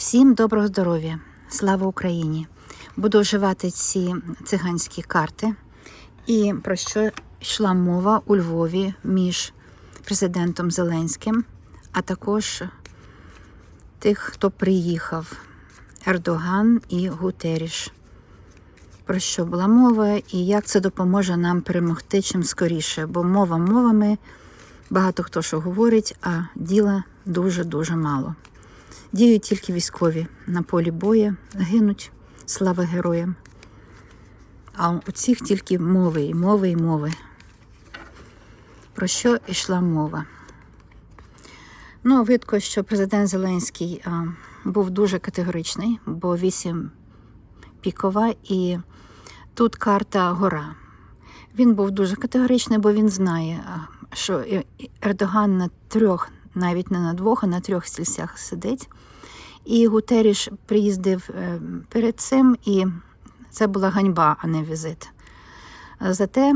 Всім доброго здоров'я! Слава Україні! Буду вживати ці циганські карти. І про що йшла мова у Львові між президентом Зеленським, а також тих, хто приїхав Ердоган і Гутеріш. Про що була мова і як це допоможе нам перемогти чим скоріше, бо мова мовами багато хто що говорить, а діла дуже-дуже мало. Діють тільки військові на полі бою, гинуть, слава героям. А у цих тільки мови і мови і мови. Про що йшла мова? Ну, видко, що президент Зеленський а, був дуже категоричний, бо вісім пікова і тут карта гора. Він був дуже категоричний, бо він знає, що Ердоган на трьох, навіть не на двох, а на трьох стільцях сидить. І Гутеріш приїздив е, перед цим, і це була ганьба, а не візит. Зате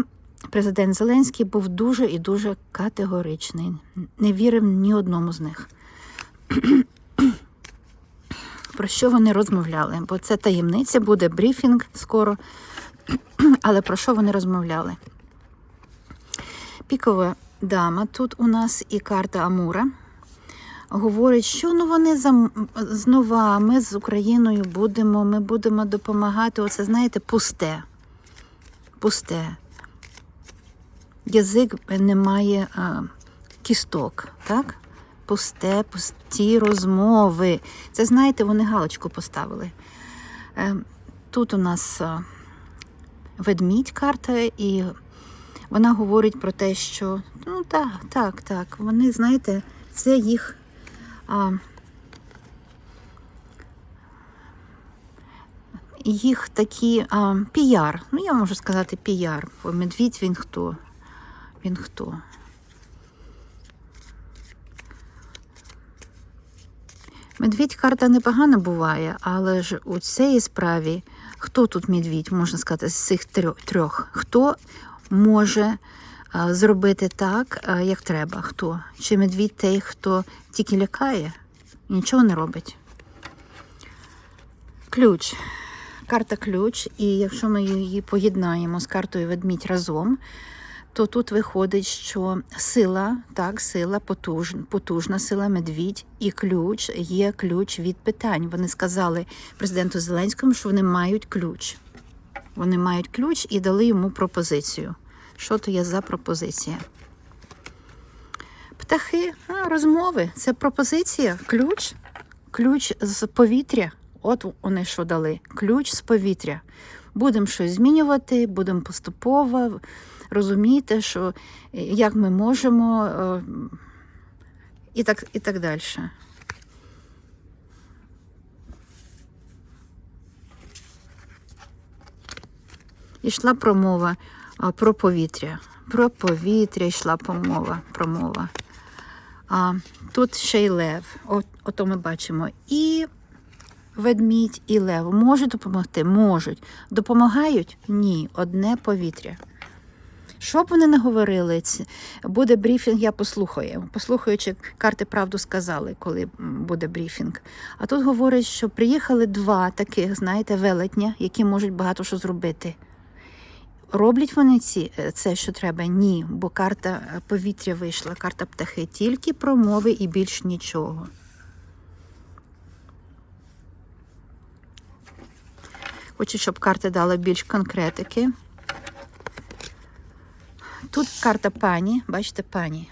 президент Зеленський був дуже і дуже категоричний, не вірив ні одному з них. Про що вони розмовляли? Бо це таємниця, буде брифінг скоро. Але про що вони розмовляли? Пікова дама тут у нас і карта Амура. Говорить, що ну вони за знова, ми з Україною будемо, ми будемо допомагати. Оце, знаєте, пусте. Пусте. Язик не має а, кісток, так? Пусте, пусті розмови. Це, знаєте, вони галочку поставили. Е, тут у нас ведмідь карта, і вона говорить про те, що ну так, так, так. Вони, знаєте, це їх. А, їх такі а, піар. Ну, я можу сказати піар. Бо медвідь він хто? Він хто? Медвідь карта непогано буває, але ж у цій справі хто тут медвідь, можна сказати, з цих трьох? Хто може зробити так, як треба? Хто? Чи медвідь той, хто тільки лякає, нічого не робить? Ключ. Карта ключ, і якщо ми її поєднаємо з картою ведмідь разом, то тут виходить, що сила, так, сила потужна, потужна сила медвідь і ключ є ключ від питань. Вони сказали президенту Зеленському, що вони мають ключ. Вони мають ключ і дали йому пропозицію. Що то є за пропозиція? Птахи, а, розмови. Це пропозиція, ключ, ключ з повітря. От вони що дали. Ключ з повітря. Будемо щось змінювати, будемо поступово розуміти, що е, як ми можемо, е, і так, і так далі. Ішла промова про повітря. Про повітря йшла промова. промова. А, тут ще й лев. От, ото ми бачимо. І ведмідь, і лев. Можуть допомогти? Можуть. Допомагають? Ні. Одне повітря. Що б вони не говорили, буде брифінг, я послухаю. Послухаючи, карти правду сказали, коли буде брифінг. А тут говорять, що приїхали два таких, знаєте, велетня, які можуть багато що зробити. Роблять вони ці, е, це, що треба? Ні, бо карта е, повітря вийшла, карта птахи, тільки промови і більш нічого. Хочу, щоб карта дала більш конкретики. Тут карта пані, бачите, пані.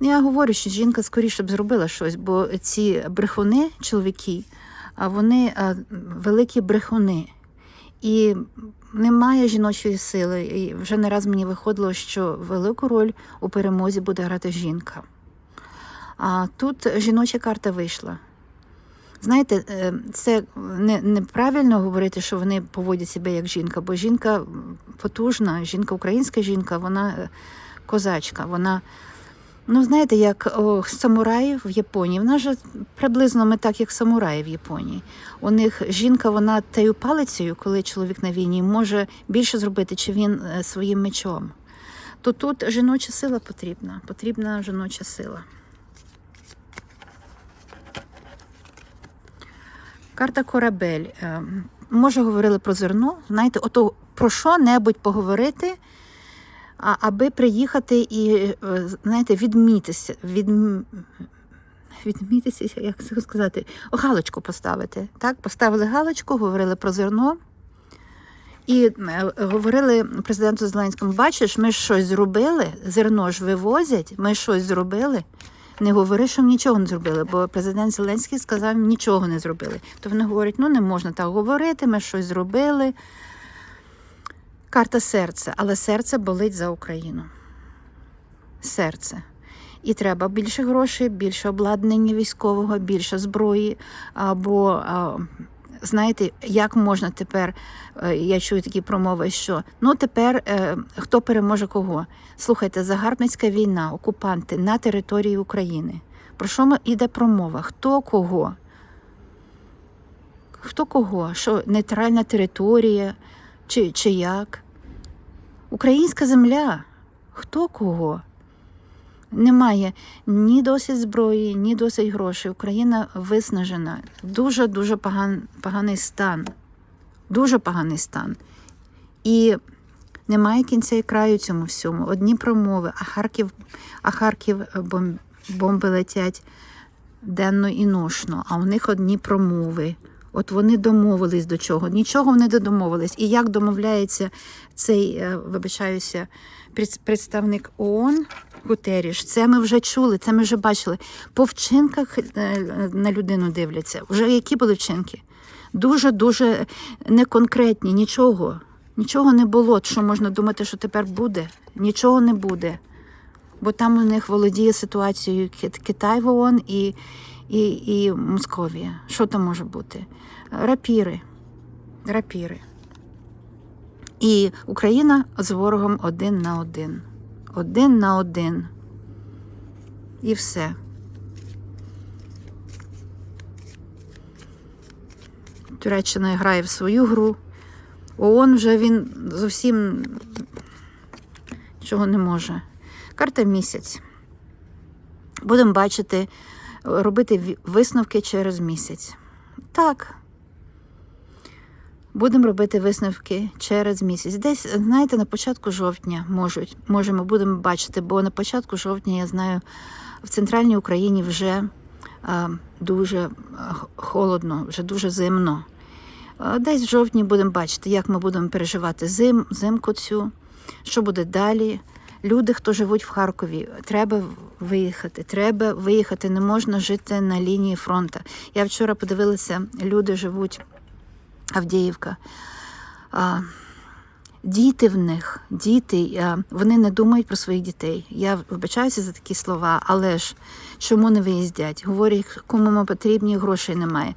Ну, я говорю, що жінка скоріше б зробила щось, бо ці брехуни, чоловіки, вони великі брехуни. І немає жіночої сили. І вже не раз мені виходило, що велику роль у перемозі буде грати жінка. А тут жіноча карта вийшла. Знаєте, е, це не, неправильно говорити, що вони поводять себе як жінка, бо жінка потужна, жінка, українська жінка, вона е, козачка. Вона, ну знаєте, як о, самураї в Японії. Вона ж приблизно ми так, як самураї в Японії. У них жінка, вона тею палицею, коли чоловік на війні, може більше зробити, чи він е, своїм мечом. То тут жіноча сила потрібна, потрібна жіноча сила. Карта корабель. Е, Може, говорили про зерно. Знаєте, ото про що-небудь поговорити, а, аби приїхати і, е, знаєте, відмітися. Від... Відмітися, як це сказати, галочку поставити. Так? Поставили галочку, говорили про зерно. І е, говорили президенту Зеленському: бачиш, ми щось зробили, зерно ж вивозять, ми щось зробили. Не говори, що нічого не зробили, бо президент Зеленський сказав, нічого не зробили. То вони говорять, ну не можна так говорити, ми щось зробили. Карта серця, але серце болить за Україну. Серце. І треба більше грошей, більше обладнання військового, більше зброї. Або, знаєте, як можна тепер, е, я чую такі промови, що ну тепер е, хто переможе кого? Слухайте, загарбницька війна, окупанти на території України. Про що йде промова? Хто кого? Хто кого? Що нейтральна територія чи, чи як? Українська земля. Хто кого? Немає ні досить зброї, ні досить грошей. Україна виснажена. Дуже дуже поган, поганий стан. Дуже поганий стан. І немає кінця і краю цьому всьому. Одні промови, а Харків, а Харків е, бомби летять денно і ношно, а у них одні промови. От вони домовились до чого. Нічого вони не домовились. І як домовляється цей, е, вибачаюся, представник ООН Гутеріш, це ми вже чули, це ми вже бачили. По вчинках е, на людину дивляться. Вже які були вчинки? Дуже-дуже неконкретні, нічого. Нічого не було, що можна думати, що тепер буде. Нічого не буде. Бо там у них володіє ситуацією Китай в ООН і, і, і Московія. Що там може бути? Рапіри. Рапіри. І Україна з ворогом один на один. Один на один. І все. Туреччина грає в свою гру. ООН вже він зовсім чого не може. Карта місяць. Будемо бачити, робити висновки через місяць. Так. Будемо робити висновки через місяць. Десь, знаєте, на початку жовтня можуть, можемо будемо бачити, бо на початку жовтня я знаю, в центральній Україні вже а, дуже холодно, вже дуже зимно. Десь в жовтні будемо бачити, як ми будемо переживати зим, зимку цю, що буде далі. Люди, хто живуть в Харкові, треба виїхати. Треба виїхати. Не можна жити на лінії фронту. Я вчора подивилася, люди живуть Авдіївка. А, діти в них, діти, вони не думають про своїх дітей. Я вибачаюся за такі слова, але ж чому не виїздять? Говорять, кому ми потрібні, грошей немає.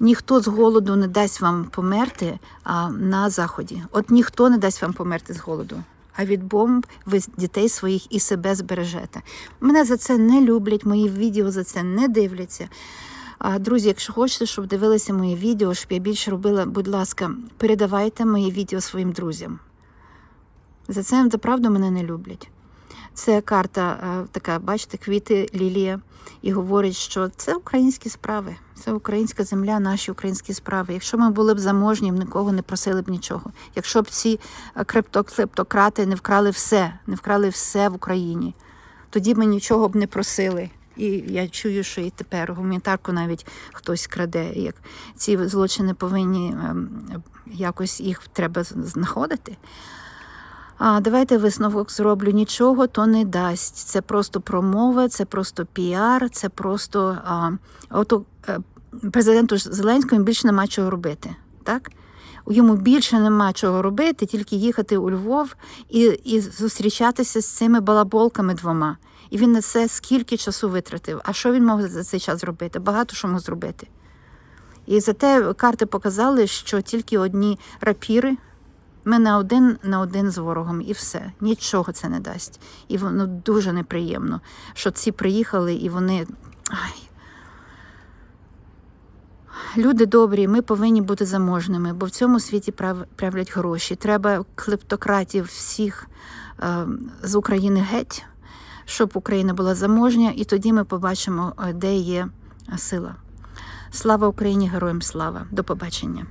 Ніхто з голоду не дасть вам померти а, на заході. От ніхто не дасть вам померти з голоду. А від бомб ви дітей своїх і себе збережете. Мене за це не люблять, мої відео за це не дивляться. Друзі, якщо хочете, щоб дивилися моє відео, щоб я більше робила, будь ласка, передавайте моє відео своїм друзям. За це за правду мене не люблять. Це карта е, така, бачите, квіти, лілія, і говорить, що це українські справи, це українська земля, наші українські справи. Якщо ми були б заможні, нікого не просили б нічого. Якщо б ці е, криптоклептократи не вкрали все, не вкрали все в Україні, тоді ми нічого б не просили. І я чую, що і тепер гуманітарку навіть хтось краде. Як ці злочини повинні ем, якось їх треба знаходити. А давайте висновок зроблю. Нічого то не дасть. Це просто промова, це просто піар, це просто а, ото е, президенту Зеленському більше нема чого робити. Так? Йому більше нема чого робити, тільки їхати у Львов і, і зустрічатися з цими балаболками двома. І він на це скільки часу витратив. А що він мав за цей час зробити? Багато що мог зробити. І зате карти показали, що тільки одні рапіри, ми на один на один з ворогом, і все. Нічого це не дасть. І воно дуже неприємно, що ці приїхали і вони. Ай. Люди добрі, ми повинні бути заможними, бо в цьому світі прав- правлять гроші. Треба клептократів всіх е, з України геть, щоб Україна була заможня, і тоді ми побачимо, е, де є сила. Слава Україні! Героям слава! До побачення!